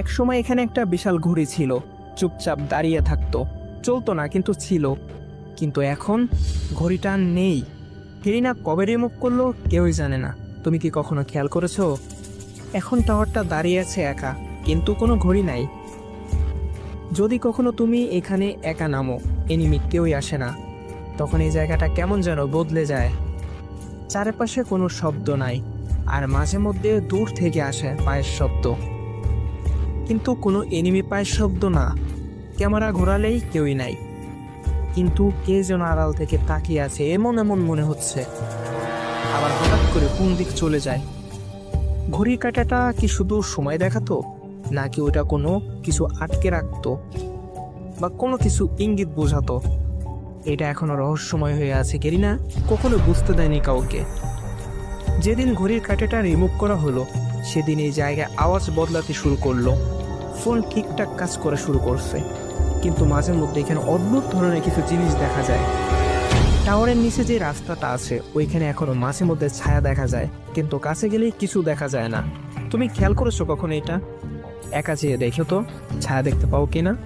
একসময় এখানে একটা বিশাল ঘড়ি ছিল। চুপচাপ দাঁড়িয়ে থাকতো। চলতো না, কিন্তু ছিল। কিন্তু এখন ঘড়িটা নেই। কেরিনা কবে রিমুভ করল, কেউই জানে না। তুমি কি কখনো খেয়াল করেছ? এখন টাওয়ারটা দাঁড়িয়ে আছে একা, কিন্তু কোনো ঘড়ি নাই। যদি কখনো তুমি এখানে একা নামো এনিমি কেউই আসে না। তখন এই জায়গাটা কেমন যেন বদলে যায়। চারপাশে কোনো শব্দ নাই, আর মাঝে মধ্যে দূর থেকে আসে পায়ের শব্দ। কিন্তু কোনো এনিমি পায়ের শব্দ না। ক্যামেরা ঘোরালেই কেউই নাই। কিন্তু কে যেন আড়াল থেকে তাকিয়ে আছে, এমন এমন মনে হচ্ছে। আবার হঠাৎ করে কোন দিক চলে যায়? ঘড়ির কাটাটা কি শুধু সময় দেখাতো, নাকি ওটা কোনো কিছু আটকে রাখতো, বা কোনো কিছু ইঙ্গিত বোঝাতো? এটা এখনও রহস্যময় হয়ে আছে কেরিনা কখনো বুঝতে দেয়নি কাউকে। যেদিন ঘড়ির কাঁটাটা রিমুভ করা হলো সেদিন এই জায়গায় আওয়াজ বদলাতে শুরু করল। ফোন ঠিকঠাক কাজ করা শুরু করছে। কিন্তু মাঝে মধ্যে এখানে অদ্ভুত ধরনের কিছু জিনিস দেখা যায়। টাওয়ারের নিচে যে রাস্তাটা আছে, ওইখানে এখনও মাঝে মধ্যে ছায়া দেখা যায়। কিন্তু কাছে গেলেই কিছু দেখা যায় না। তুমি খেয়াল করেছ কখন এটা? একা যেয়ে দেখো তো, ছায়া দেখতে পাও কিনা?